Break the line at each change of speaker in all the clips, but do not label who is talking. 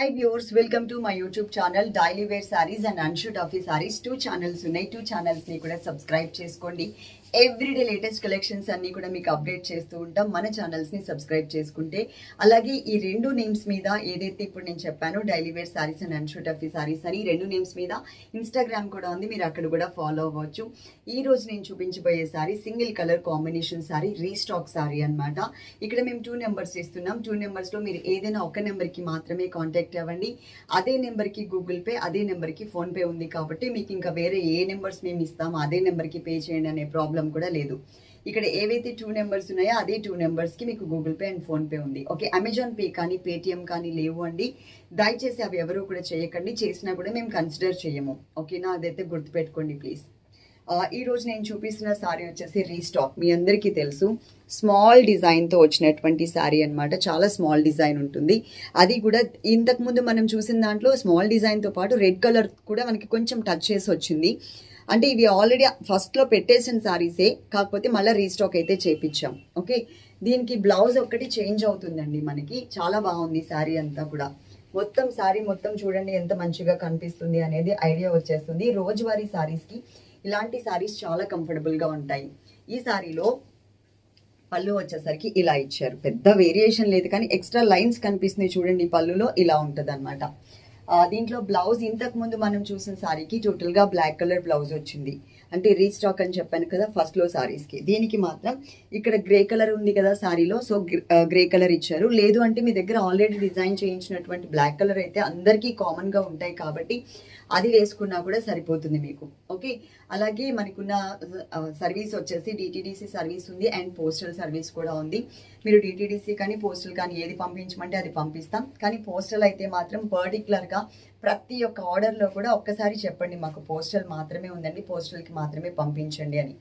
Hi viewers welcome to my YouTube channel daily wear saris and అన్షూట్ of saris two channels ఉన్నాయి. Two ఛానల్స్ని కూడా subscribe చేసుకోండి. Everyday latest collections అన్నీ కూడా మీకు అప్డేట్ చేస్తూ ఉంటాం. మన ఛానల్స్ని సబ్స్క్రైబ్ చేసుకుంటే అలాగే ఈ రెండు నేమ్స్ మీద ఏదైతే ఇప్పుడు నేను చెప్పానో డైలీ వేర్ సారీస్ అండ్ అన్షూట్ ఆఫ్ సారీస్ అని ఈ రెండు నేమ్స్ మీద ఇన్స్టాగ్రామ్ కూడా ఉంది. మీరు అక్కడ కూడా ఫాలో అవ్వచ్చు. ఈ రోజు నేను చూపించబోయే sari single colour combination sari restock sari అనమాట ఇక్కడ మేము టూ నెంబర్స్ ఇస్తున్నాం. టూ నెంబర్స్లో మీరు ఏదైనా ఒక నెంబర్కి మాత్రమే కాంటాక్ట్ అవ్వండి. అదే నెంబర్కి గూగుల్ పే అదే నెంబర్కి ఫోన్పే ఉంది కాబట్టి మీకు ఇంకా వేరే ఏ నెంబర్స్ మేము ఇస్తామో అదే నెంబర్కి పే చేయండి అనే ప్రాబ్లం కూడా లేదు. ఇక్కడ ఏవైతే టూ నెంబర్స్ ఉన్నాయో అదే టూ నెంబర్స్కి మీకు గూగుల్ పే అండ్ ఫోన్పే ఉంది. ఓకే అమెజాన్ పే కానీ పేటిఎం కానీ లేవు అండి. దయచేసి అవి ఎవరు కూడా చేయకండి. చేసినా కూడా మేము కన్సిడర్ చేయము. ఓకేనా? అదైతే గుర్తుపెట్టుకోండి ప్లీజ్. ఈరోజు ఈ రోజు నేను చూపిస్తున్న శారీ వచ్చేసి రీస్టాక్ మీ అందరికీ తెలుసు. స్మాల్ డిజైన్తో వచ్చినటువంటి శారీ అన్నమాట. చాలా స్మాల్ డిజైన్ ఉంటుంది. అది కూడా ఇంతకుముందు మనం చూసిన దాంట్లో స్మాల్ డిజైన్తో పాటు రెడ్ కలర్ కూడా మనకి కొంచెం టచ్ చేసి వచ్చింది. అంటే ఇవి ఆల్రెడీ ఫస్ట్లో పెట్టేసిన శారీసే కాకపోతే మళ్ళీ రీస్టాక్ అయితే చేపించాం. ఓకే దీనికి బ్లౌజ్ ఒక్కటి చేంజ్ అవుతుందండి మనకి. చాలా బాగుంది శారీ అంతా కూడా. మొత్తం శారీ మొత్తం చూడండి ఎంత మంచిగా కనిపిస్తుంది అనేది ఐడియా వచ్చేస్తుంది. రోజువారీ శారీస్కి ఇలాంటి శారీస్ చాలా కంఫర్టబుల్గా ఉంటాయి. ఈ శారీలో పళ్ళు వచ్చేసరికి ఇలా ఇచ్చారు. పెద్ద వేరియేషన్ లేదు కానీ ఎక్స్ట్రా లైన్స్ కనిపిస్తున్నాయి చూడండి ఈ పళ్ళులో ఇలా ఉంటుంది అనమాట దీంట్లో బ్లౌజ్ ఇంతకు ముందు మనం చూసిన శారీకి టోటల్గా బ్లాక్ కలర్ బ్లౌజ్ వచ్చింది. అంటే రీస్టాక్ అని చెప్పాను కదా ఫస్ట్లో శారీస్కి దీనికి మాత్రం ఇక్కడ గ్రే కలర్ ఉంది కదా సారీలో సో గ్రే కలర్ ఇచ్చారు. లేదు అంటే మీ దగ్గర ఆల్రెడీ డిజైన్ చేయించినటువంటి బ్లాక్ కలర్ అయితే అందరికీ కామన్గా ఉంటాయి కాబట్టి అది వేసుకున్నా కూడా సరిపోతుంది మీకు. ఓకే అలాగే మనకున్న సర్వీస్ వచ్చేసి డిటీడీసీ సర్వీస్ ఉంది అండ్ పోస్టల్ సర్వీస్ కూడా ఉంది. మీరు డిటీడీసీ కానీ పోస్టల్ కానీ ఏది పంపించమంటే అది పంపిస్తాం. కానీ పోస్టల్ అయితే మాత్రం పర్టికులర్గా ప్రతి ఒక్క ఆర్డర్లో కూడా ఒక్కసారి చెప్పండి మాకు పోస్టల్ మాత్రమే ఉందండి పోస్టల్కి మాత్రమే పంపించండి అని.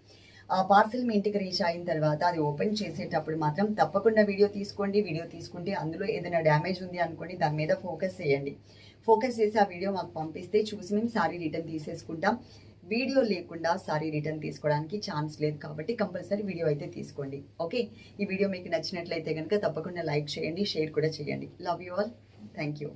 ఆ పార్సిల్ మీ ఇంటికి రీచ్ అయిన తర్వాత అది ఓపెన్ చేసేటప్పుడు మాత్రం తప్పకుండా వీడియో తీసుకోండి వీడియో తీసుకుంటే అందులో ఏదైనా డ్యామేజ్ ఉంది అనుకోండి దాని మీద ఫోకస్ చేయండి. ఫోకస్ చేసి ఆ వీడియో మాకు పంపిస్తే చూసి మేము సారీ రిటర్న్ తీసేసుకుంటాం. వీడియో లేకుండా సారీ రిటర్న్ తీసుకోవడానికి ఛాన్స్ లేదు కాబట్టి కంపల్సరీ వీడియో అయితే తీసుకోండి. ఓకే? ఈ వీడియో మీకు నచ్చినట్లయితే కనుక తప్పకుండా లైక్ చేయండి షేర్ కూడా చేయండి. Love you all thank you